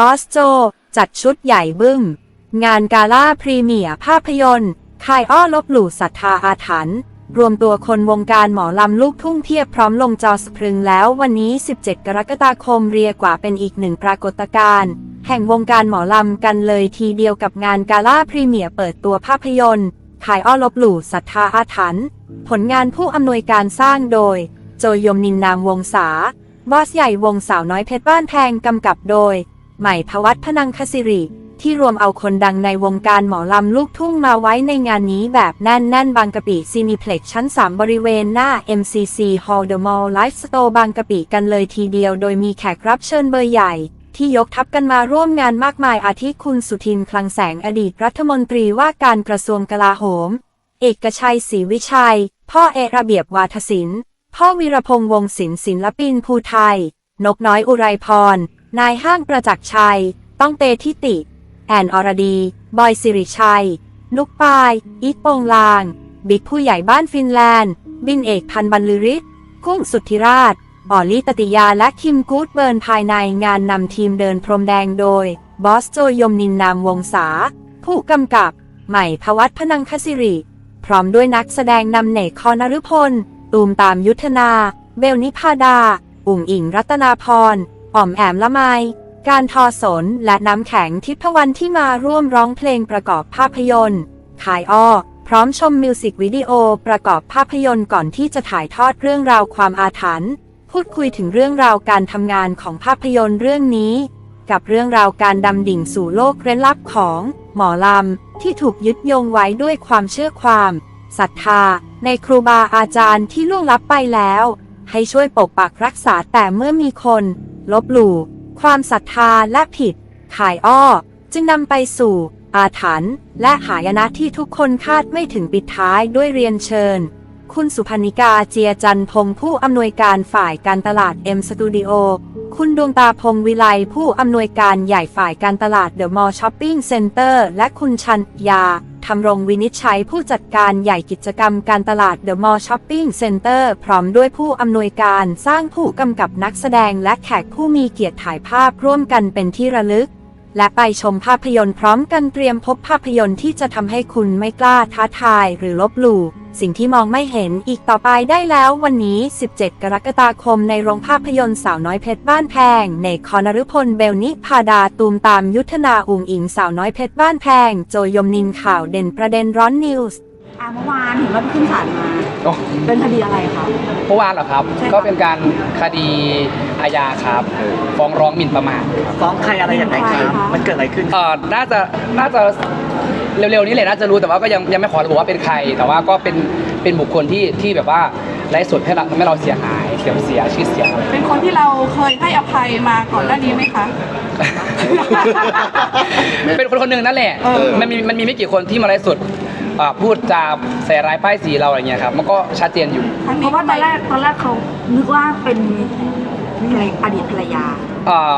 บอสโจ จัดชุดใหญ่บึ้ม งานกาล่าพรีเมียร์ภาพยนตร์คายอ้อลบหลู่ศรัทธาอาถรรพ์รวมตัวคนวงการหมอลำลูกทุ่งเทียบพร้อมลงจอสพรึงแล้ววันนี้ 17 กรกฎาคมเรียกว่าเป็นอีกหนึ่งปรากฏการณ์ แห่งวงการหมอลำกันเลยทีเดียวกับงานกาล่าพรีเมียร์เปิดตัวภาพยนตร์ขายอ้อลบหลู่ศรัทธาอาถรรพ์ผลงานผู้อำนวยการสร้างโดย โจยมนินนามวงศาบอสใหญ่วงสาวน้อยเพชรบ้านแพงกำกับโดย ใหม่พวัตพนังคศิริ ที่รวมเอาคนดังในวงการหมอลำลูกทุ่งมาไว้ในงานนี้แบบแน่นแน่นบางกะปิซีนิเพล็กชั้น 3 บริเวณหน้า MCC Hall The Mall Life Store บางกะปิกันเลยทีเดียวโดยมีแขกรับเชิญเบอร์ใหญ่ที่ยกทัพกันมาร่วมงานมากมายอาทิคุณสุทินคลังแสงอดีตรัฐมนตรีว่าการกระทรวงกลาโหม เอกชัยศรีวิชัย พ่อเอระเบียบวาทศิลป์ พ่อวีรพงษ์วงศิลป์ศิลปินภูไทย นกน้อยอุไรพร นายห้างประจักษ์ชัย ต้องเตทิติ แอนอรดี บอยสิริชัย นุกปาย อีทโปงลาง บิ๊กผู้ใหญ่บ้านฟินแลนด์ บินเอกพันธ์บรรลือฤทธิ์กุ้งสุทธิราชออลลี่ตติยาและคิมกูดเบิร์นภายในงานนำทีมเดินพรมแดงโดย บอสโจยมนินนามวงศาผู้กำกับ ใหม่พวัตพนังคศิริ พร้อมด้วยนักแสดงนำเนกคอนฤพล ตูมตามยุทธนา เบลนิพาดา อุ่งอิงรัตนาพรอ่อมแอมละไม การทอสนและน้ำแข็งทิพวรรณที่มาร่วมร้องเพลงประกอบภาพยนตร์ขายอ้อพร้อมชมมิวสิกวิดีโอประกอบภาพยนตร์ก่อนที่จะถ่ายทอดเรื่องราวความอาถรรพ์พูดคุยถึงเรื่องราวการทำงานของภาพยนตร์เรื่องนี้ กับเรื่องราวการดำดิ่งสู่โลกเร้นลับของหมอลำ ที่ถูกยึดโยงไว้ด้วยความเชื่อความศรัทธา ในครูบาอาจารย์ที่ล่วงลับไปแล้ว ให้ช่วยปกปักรักษาแต่เมื่อมีคน ลบหลู่ ความศรัทธาและผิด ขายอ้อ จึงนำไปสู่ อาถรรพ์และหายนะที่ทุกคนคาดไม่ถึงปิดท้ายด้วยเรียนเชิญ คุณสุพนิกาเจียจันพงผู้อำนวยการฝ่ายการตลาด M Studio คุณดวงตาพงวิไลผู้อำนวยการใหญ่ฝ่ายการตลาด The Mall Shopping Center และคุณชันยา ทำรงวินิจฉัยผู้จัดการใหญ่กิจกรรมการตลาดเดอะมอลล์ช้อปปิ้งเซ็นเตอร์พร้อมด้วยผู้อำนวยการสร้างผู้กำกับนักแสดงและแขกผู้มีเกียรติถ่ายภาพร่วมกันเป็นที่ระลึก และไปชมภาพยนตร์พร้อมกันเตรียมพบภาพยนตร์ที่จะทำให้คุณไม่กล้าท้าทายหรือลบหลู่สิ่งที่มองไม่เห็นอีกต่อไปได้แล้ววันนี้ 17 กรกฎาคมในโรงภาพยนตร์สาวน้อยเพชรบ้านแพง ในคอนรุพลเบลนิพาดาตูมตามยุทธนาอุงอิงสาวน้อยเพชรบ้านแพง โจยมนินข่าวเด่นประเด็นร้อนนิวส์ อะเมื่อวานเห็นว่าไปขึ้นศาลมา โอ้เป็นคดีอะไรคะ เมื่อวานเหรอครับ ใช่ครับ ก็เป็นการคดีอาญาครับ ฟ้องร้องหมิ่นประมาทครับฟ้องใครอะไรอย่างไรครับ มันเกิดอะไรขึ้น เอ่อน่าจะน่าจะเร็วๆนี้เลยน่าจะรู้แต่ว่าก็ยังยังไม่ขอระบุว่าเป็นใคร แต่ว่าก็เป็นเป็นบุคคลที่ที่แบบว่าไร้สุดให้เราทำให้เราเสียหายเสียเสียชื่อเสียงอะไร เป็นคนที่เราเคยให้อภัยมาก่อนหน้านี้ไหมคะ เป็นคนคนหนึ่งนั่นแหละ เออ มันมีมันมีไม่กี่คนที่มาไร้สุด อ่าพูดจาใส่ร้ายป้ายสีเราอะไรเงี้ยครับมันก็ชัดเจนอยู่ครั้งเพนี้ราะว่าตอนแรกตอนแรกเขานึกว่าเป็นภรรยอดีตภรรยา อ่า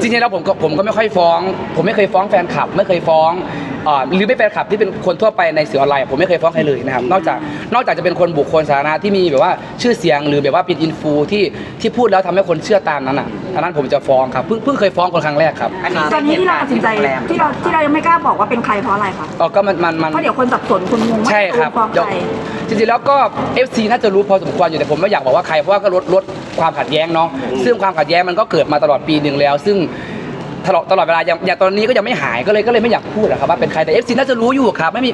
จริงๆแล้วผมก็ผมก็ไม่ค่อยฟ้อง ผมไม่เคยฟ้องแฟนคลับ ไม่เคยฟ้อง อ่าหรือไม่แฟนคลับที่เป็นคนทั่วไปในสื่อออนไลน์ผมไม่เคยฟ้องใครเลยนะครับนอกจากนอกจากจะเป็นคนบุคคลสาธารณะที่มีแบบว่าชื่อเสียงหรือแบบว่าเป็นอินฟูที่ที่พูดแล้วทำให้คนเชื่อตามนั้นอะอันนั้นผมจะฟ้องครับเพิ่งเพิ่งเคยฟ้องคนครั้งแรกครับตอนนี้ที่เราตัดสินใจที่เราที่เรายังไม่กล้าบอกว่าเป็นใครเพราะอะไรคะอ๋อก็มันมันมัน เพราะเดี๋ยวคนสับสนคนงงว่าใช่ครับฟ้องเดี๋ยวใคร จริงๆแล้วก็ FC น่าจะรู้พอสมควรอยู่แต่ผมไม่อยากบอกว่าใครเพราะว่าก็ลดลดความขัดแย้งเนาะซึ่งความขัดแย้งมันก็เกิดมาตลอดปีหนึ่งแล้ว ซึ่ง ตลอดตลอดเวลาอย่างอย่างตอนนี้ก็ยังไม่หายก็เลยก็เลยไม่อยากพูดอะครับว่าเป็นใครแต่ FC น่าจะรู้อยู่ครับไม่มี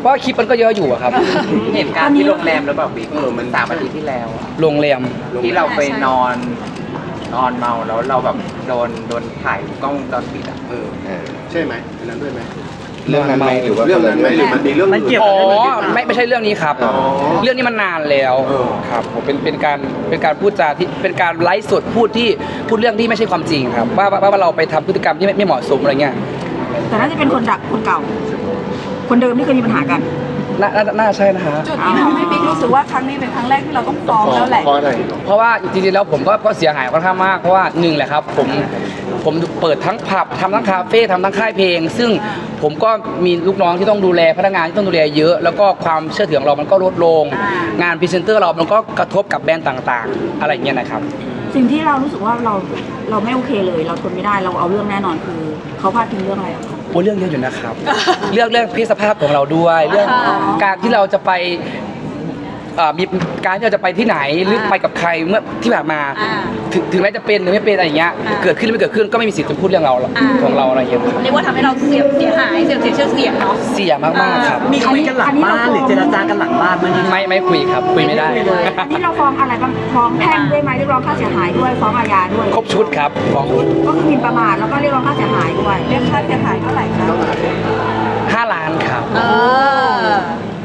เพราะว่าคลิปมันก็เยอะอยู่อะครับ เหตุการณ์ที่โรงแรมแล้วแบบบิ๊กเออมันสามอาทิตย์ที่แล้วอะโรงแรม ที่เราไปนอนนอนเมาแล้วเราแบบโดนโดนถ่ายกล้องวงจรปิดอะเออ ใช่ไหมอันนั้นด้วยไหม เรื่องนั้นไหมหรือว่าเรื่องนั้นไหมหรือมันมีเรื่องมันเกี่ยว อ๋อไม่ไม่ใช่เรื่องนี้ครับ อ๋อเรื่องนี้มันนานแล้วเออ ครับผมเป็นเป็นการเป็นการพูดจาที่เป็นการไลฟ์สดพูดที่พูดเรื่องที่ไม่ใช่ความจริงครับว่าว่าว่าเราไปทำพฤติกรรมที่ไม่ไม่เหมาะสมอะไรเงี้ยแต่น่าจะเป็นคนดักคนเก่า คนเดิมที่เคยมีปัญหากัน น่าน่าน่าใช่นะฮะ จุดที่ทำให้บิ๊กรู้สึกว่าครั้งนี้เป็นครั้งแรกที่เราต้องฟ้องแล้วแหละ เพราะอะไรเพราะว่าจริงๆแล้วผมก็ก็เสียหายค่อนข้างมากเพราะว่าหนึ่งแหละครับผมผมเปิดทั้งผับทำทั้งคาเฟ่ทำทั้งค่ายเพลง ซึ่งผมก็มีลูกน้องที่ต้องดูแลพนักงานที่ต้องดูแลเยอะ แล้วก็ความเชื่อถือของเรามันก็ลดลง อ่าง งานพรีเซนเตอร์เรามันก็กระทบกับแบรนด์ต่างๆ อะไรอย่างเงี้ยนะครับ สิ่งที่เรารู้สึกว่าเราเราไม่โอเคเลย เราทนไม่ได้เราเอาเรื่องแน่นอนคือ เขาพาดพิงเรื่องอะไรอะคะ โอ้เรื่องเยอะอยู่นะครับ เรื่องเรื่องเพศสภาพของเราด้วย เรื่องการที่เราจะไป เอ่อมีการที่เราจะไปที่ไหนหรือไปกับใครเมื่อที่ผ่านมา อ่า ถึงถึงแม้จะเป็นหรือไม่เป็นอะไรอย่างเงี้ยอ่าเกิดขึ้นหรือไม่เกิดขึ้นก็ไม่มีสิทธิ์จะพูดเรื่องเราหรอกอ่า ของเราอะไรอย่างเงี้ยครับเรียกว่าทำให้เราเสียเสียหายเสียเสียชื่อเสียงเนาะ เสียมากๆครับ มีคุยกันหลังบ้านหรือเจรจากันหลังบ้านมันไม่ไม่คุยครับคุยไม่ได้อันนี้เราฟ้องอะไรบ้างฟ้องแพ่งด้วยไหมเรียกร้องค่าเสียหายด้วยฟ้องอาญาด้วย ครบชุดครับของก็คือหมิ่นประมาทแล้วก็เรียกร้องค่าเสียหายด้วยเรียกค่าเสียหายเท่าไหร่คะห้าล้านครับ เออ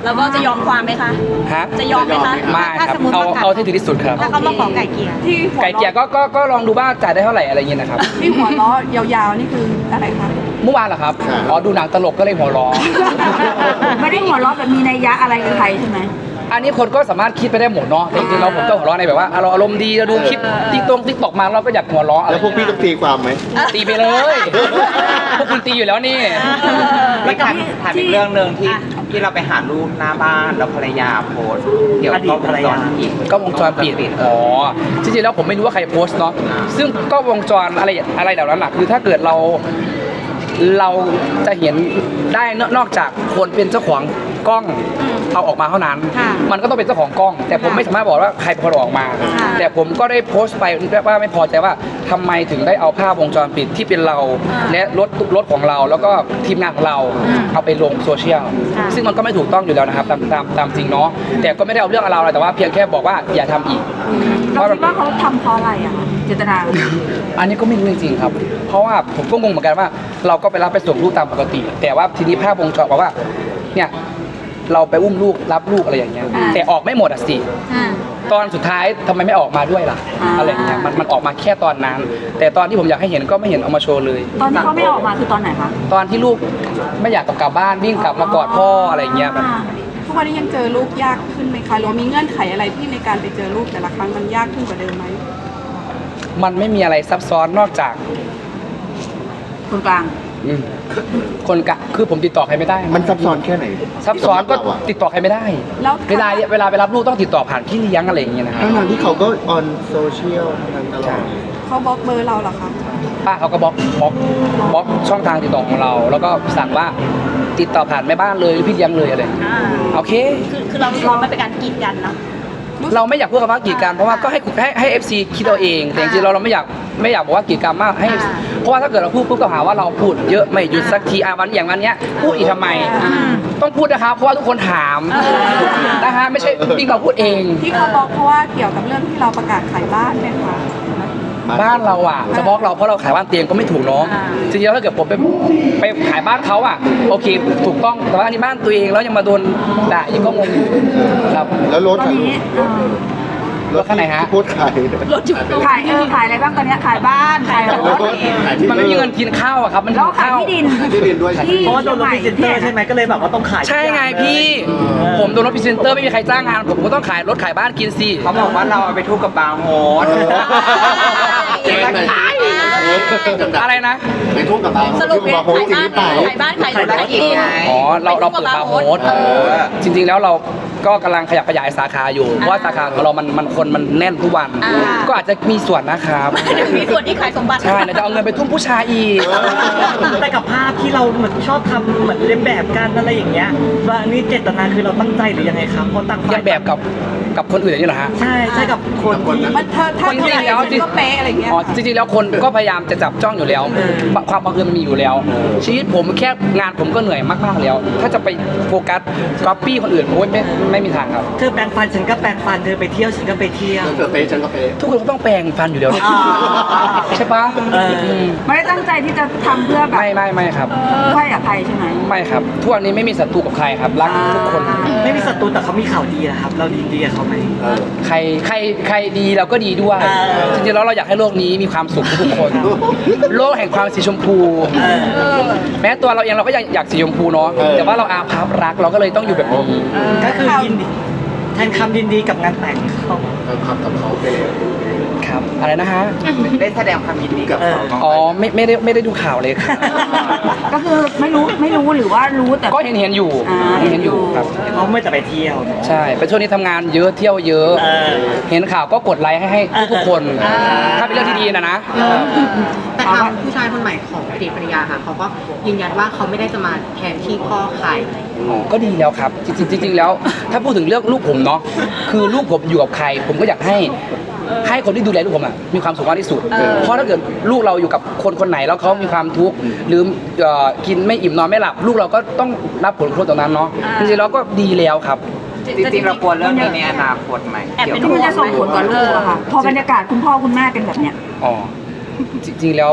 แล้วก็จะยอมความไหมคะ ฮะจะยอมไหมคะไม่ถ้าครับสมมติเอาประกาศเอาที่ถึงที่สุดครับ ถ้าเขามาขอไก่เกลี่ยที่หัวไก่เกลี่ยล้อก็ก็ก็ลองดูว่าจ่ายได้เท่าไหร่อะไรอย่างเงี้ยนะครับ ที่หัวล้อยาวๆนี่คืออะไรคะ เมื่อวานเหรอครับ อ๋อดูหนังตลกก็เลยหัวเร้อไม่ได้หัวเราะแบบมีนัยยะอะไรกับใครใช่ไหม อันนี้คนก็สามารถคิดไปได้หมดเนาะแต่จริงๆเราผมก็หัวเราะในแบบว่าเราอารมณ์ดีเราดูคลิปติ๊กตรงติ๊กตอกมาเราก็อยากหัวเราะอะไรแล้วพวกพี่ต้องตีความไหม ตีไปเลย พวกคุณตีอยู่แล้วนี่ไม่ถามถามอีกเรื่องหนึ่งที่ ที่เราไปหารูปหน้าบ้านแล้วภรรยาโพสต์เกี่ยวกับกล้องวงจรปิดก็วงจรปิดอ๋อจริงๆแล้วผมไม่รู้ว่าใครโพสต์เนาะซึ่งก็วงจรอะไรอะไรเหล่านั้นแหละคือถ้าเกิดเราเราจะเห็นได้นนอกจากคนเป็นเจ้าของกล้อง เอาออกมาเท่านั้น ค่ะมันก็ต้องเป็นเจ้าของกล้อง แต่ผมไม่สามารถบอกว่าใครเป็นคนเอาออกมา ค่ะ แต่ผมก็ได้โพสต์ไปว่าไม่พอใจว่าทำไมถึงได้เอาภาพวงจรปิดที่เป็นเราและรถรถของเรา แล้วก็ทีมงานของเราเอาไปลงโซเชียลค่ะ ซึ่งมันก็ไม่ถูกต้องอยู่แล้วนะครับตามตามตามจริงเนาะแต่ก็ไม่ได้เอาเรื่องเราอะไรแต่ว่าเพียงแค่บอกว่าอย่าทำอีก เราคิดว่าเขาทำเพราะอะไรอะคะเจตนา อันนี้ก็ไม่รู้จริงๆครับ เพราะว่าผมก็งงเหมือนกันว่า เราก็ไปรับไปส่งลูกตามปกติ แต่ว่าทีนี้ภาพวงจรบอกว่า เนี่ย เราไปอุ้มลูกรับลูกอะไรอย่างเงี้ยอ่า แต่ออกไม่หมดอะสิ อ่า ตอนสุดท้ายทำไมไม่ออกมาด้วยล่ะอ่า อะไรอย่างเงี้ยมันมันออกมาแค่ตอนนั้น แต่ตอนที่ผมอยากให้เห็นก็ไม่เห็นเอามาโชว์เลย ตอนที่เขาไม่ออกมาคือตอนไหนคะตอนที่ลูกไม่อยากกลับบ้านวิ่งกลับมากอดพ่ออะไรอย่างเงี้ยแบบอ่าทุกวันนี้ยังเจอลูกยากขึ้นไหมคะหรือว่ามีเงื่อนไขอะไรที่ในการไปเจอลูกแต่ละครั้งมันยากขึ้นกว่าเดิมไหมมันไม่มีอะไรซับซ้อนนอกจากคนกลาง อืมคนกะคือผมติดต่อใครไม่ได้มันซับซ้อนแค่ไหนซับซ้อนก็ที่สำหรับเราอะติดต่อใครไม่ได้แล้วเวลาเวลาไปรับลูกต้องติดต่อผ่านพี่เลี้ยงอะไรอย่างเงี้ยนะครับทั้งๆที่เขาก็ออนโซเชียลทางตลอดเขาบล็อกเบอร์เราเหรอคะป้าเขาก็บล็อกบล็อกบล็อกช่องทางติดต่อของเรา แล้วก็สั่งว่าติดต่อผ่านแม่บ้านเลยหรือพี่เลี้ยงเลยอะไรอ่าโอเค คือคือเราเราไม่เป็นการกีดกันเนาะ เราไม่อยากพูดคำว่ากีดกันเพราะว่าก็ให้ให้ให้เอฟซีคิดเอาเองแต่จริงๆเราเราไม่อยากไม่อยากบอกว่ากีดกันมากให้อ่าเพราะว่าถ้าเกิดเราพูดปุ๊บก็หาว่าเราพูดเยอะไม่หยุดสักทีอะวันอย่างวันเนี้ยพูดอีกทำไม ต้องพูดนะครับเพราะว่าทุกคนถามอ่านนะฮะไม่ใช่ที่เราพูดเอง ที่เขาบล็อกเพราะว่าเกี่ยวกับเรื่องที่เราประกาศขายบ้านไหมคะ บ้านเราอะจะบอกเราเพราะเราขายบ้านเตียงก็ไม่ถูกเนาะอ่าจริงๆแล้วถ้าเกิดผมไปไปขายบ้านเขาอะโอเค ถูกต้องแต่ว่าอันนี้บ้านตัวเองแล้วยังมาโดนด่าอีกก็งงอยู่ครับ แล้วรถตอนนี้เออ รถคันไหนฮะที่พูดขายรถจุกขายเออขายอะไรบ้างตอนเนี้ยขายบ้านขายรถขายที่มันไม่มีเงินกินข้าวอะครับ มันแล้วหิวขายข้าวที่ดินขายที่ดินด้วย ที่ เพราะว่าโดนรถพรีเซนเตอร์ใช่ไหมก็เลยแบบว่าต้องขายใช่ไงพี่ ผมโดนรถพรีเซนเตอร์ไม่มีใครจ้างงาน ผมก็ต้องขายรถขายบ้านกินสิเขาบอกว่าเราเอาไปทุบกับบาร์โฮสเจ๊ไหนอะไรนะ ไปทุ่งกับบางสรุปที่เนี่ยมาโฮสจริงหรือเปล่าขายบ้านขายรถขายที่ดิน อ๋อ เราเราเปิดบาร์โฮสเออจริง ๆ แล้วเรา ก็กำลังขยับขยายสาขาอยู่ เพราะว่าสาขาของเรามันมันคนมันแน่นทุกวัน อ่า ก็อาจจะมีส่วนนะครับมีส่วนที่ขายสมบัติ ใช่เราจะเอาเงินไปทุ่มผู้ชายอีก แต่กับภาพที่เราเหมือนชอบทำเหมือนเลียนแบบกันอะไรอย่างเงี้ยว่าอันนี้เจตนาคือเราตั้งใจหรือยังไงครับเพราะต่างฝ่าเรียนแบบกับกับคนอื่นอย่างนี้เหรอฮะ ใช่ใช่กับคนที่ มันเธอถ้าคนจริงแล้วเธอก็เป๊ะอะไรเงี้ย อ๋อจริงๆแล้วคนก็พยายามจะจับจ้องอยู่แล้ว ความบังเอิญมันมีอยู่แล้ว ชีวิตผมแค่งานผมก็เหนื่อยมากๆแล้ว ถ้าจะไปโฟกัสก๊อปปี้คนอื่นโอ้ยไม่ไม่มีทางครับ เธอแปรงฟันฉันก็แปรงฟันเธอไปเที่ยวฉันก็ไปเที่ยว เธอเป๊ะฉันก็เป๊ะทุกคนก็ต้องแปลงฟันอยู่แล้วอ๋อใช่ปะเอออืมไม่ได้ตั้งใจที่จะทำเพื่อแบบไม่ไม่ไม่ครับใช่กับใครใช่ไหม ไม่ครับทุกวันนี้ไม่มีศัตรูกับใครครับรักทุกคนไม่มีศัตรูแต่เขามีข่าวดีนะครับ เราดีดีกับเขาไหม เออ ใครใครใครดีเราก็ดีด้วย เออ จริงๆแล้วเราอยากให้โลกนี้มีความสุขทุกๆคน โลกแห่งความสีชมพู เออ แม้ตัวเราเองเราก็อยากอยากสีชมพูเนาะ เออ แต่ว่าเราอาภัพรักเราก็เลยต้องอยู่แบบนี้ ก็คือยินดีแทนคำยินดีกับงานแต่งเขาเออครับกับเขาไปแล้วครับอะไรนะฮะได้แสดงความยินดีกับเขาบ้างไหมอ๋อไม่ไม่ได้ไม่ได้ดูข่าวเลยครับก็คือไม่รู้ไม่รู้หรือว่ารู้แต่ ก็เห็นเห็นอยู่อ่า เห็นเห็นอยู่ครับ เขาไม่แต่ไปเที่ยวเนอะ ใช่เป็นช่วงนี้ทำงานเยอะเที่ยวเยอะ เออเห็นข่าวก็กดไลค์ให้ให้ทุกๆคนอ่าถ้าเป็นเรื่องที่ดีนะนะ แต่ทางผู้ชายคนใหม่ของอดีตภรรยาค่ะเขาก็ยืนยันว่าเขาไม่ได้จะมาแทนที่พ่อใครอ๋อ ก็ดีแล้วครับ จริงๆจริงๆแล้ว ถ้าพูดถึงเรื่องลูกผมเนาะคือลูกผมอยู่กับใคร ผมก็อยากให้ ให้คนที่ดูแลลูกผมอะมีความสุขมากที่สุด เพราะถ้าเกิดลูกเราอยู่กับคนคนไหนแล้วเขามีความทุกข์หรือเอ่อกินไม่อิ่มนอนไม่หลับ ลูกเราก็ต้องรับผลกระทบตรงนั้นเนาะจริงๆแล้วก็ดีแล้วครับ จริงๆเรากลัวเรื่องนี้ในอนาคตไหมแอบเป็นเกี่ยวที่กับมันจะส่งผลกับลูกอะค่ะ พอบรรยากาศคุณพ่อคุณแม่เป็นแบบเนี้ย อ๋อจริงๆแล้ว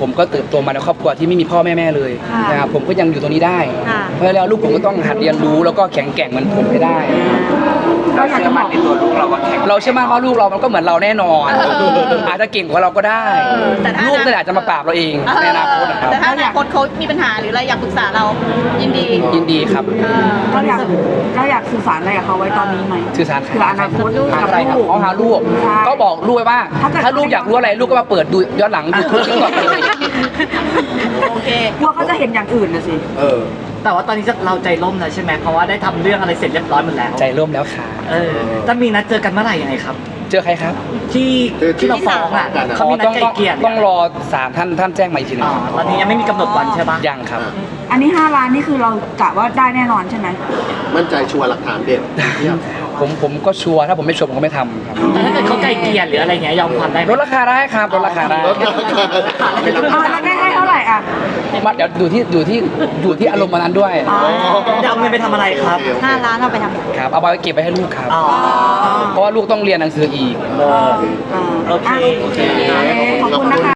ผมก็เติบโตมาในครอบครัวที่ไม่มีพ่อแม่แม่เลยค่ะนะครับผมก็ยังอยู่ตรงนี้ได้ ค่ะ เพราะฉะนั้นแล้วลูกผมก็ต้องหัดเรียนรู้แล้วก็แข็งแกร่งเหมือนผมให้ได้ เราเชื่อมั่นในตัวลูกเราว่าแข็งเราเชื่อมั่นว่าลูกเรามันก็เหมือนเราแน่นอนอาจจะเก่งกว่าเราก็ได้เออแต่ถ้า ลูกก็อาจจะมาปราบเราเองในอนาคตนะครับแต่ถ้าอนาคตเขามีปัญหาหรืออะไรอยากปรึกษาเรายินดียินดีครับเราอยากเราอยากสื่อสารอะไรกับเขาไว้ตอนนี้ไหม สื่อสารเผื่ออนาคตหากับอะไรครับลูก อ๋อหาลูก ใช่ก็บอกลูกไว้ว่า ถ้าเกิด ถ้าลูกอยากรู้อะไรลูกก็มาเปิดดูย้อนหลังยูทูบก่อนเลย โอเคกลัวเขาจะเห็นอย่างอื่นนะสิ เออ แต่ว่าตอนนี้เราใจล่มแล้วใช่ไหมเพราะว่าได้ทำเรื่องอะไรเสร็จเรียบร้อยหมดแล้วใจร่มแล้วค่ะ เออจะมีนัดเจอกันเมื่อไหร่ยังไงครับ เจอใครครับที่เจอที่ ที่เราฟ้องอะที่ศาลเขามีนัดต้องไกลต้องเกลี่ยต้องรอศาลท่านท่านแจ้งมาอีกทีหนึอ๋งอตอนนี้ยังไม่มีกำหนดวันใช่ปะยังครับ อันนี้ 5 ล้านนี่คือเรากะว่าได้แน่นอนใช่ไหมมั่นใจชัวร์หลักฐานเด็ดเยี่ยมผมผมก็ชัวร์ถ้าผมไม่ชัวร์ผมก็ไม่ทำครับ แต่ถ้าเกิดเขา ไกลเกลี่ยหรืออะไรเงี้ยยอมความได้ไหมลดราคาได้ครับลดราคาได้ลดราคาอ่าแล้วได้ให้เท่าไหร่อะมาเดี๋ยวดูที่ดูที่ดูที่อารมณ์วันนั้นด้วยจะเอาเงินไปทำอะไรครับ5ล้านเราไปทำอะไรครับเอาไปเก็บไว้ให้ลูกครับ อ๋อเพราะว่าลูกต้องเรียนหนังสืออีกเออโอเค ขอบคุณนะคะ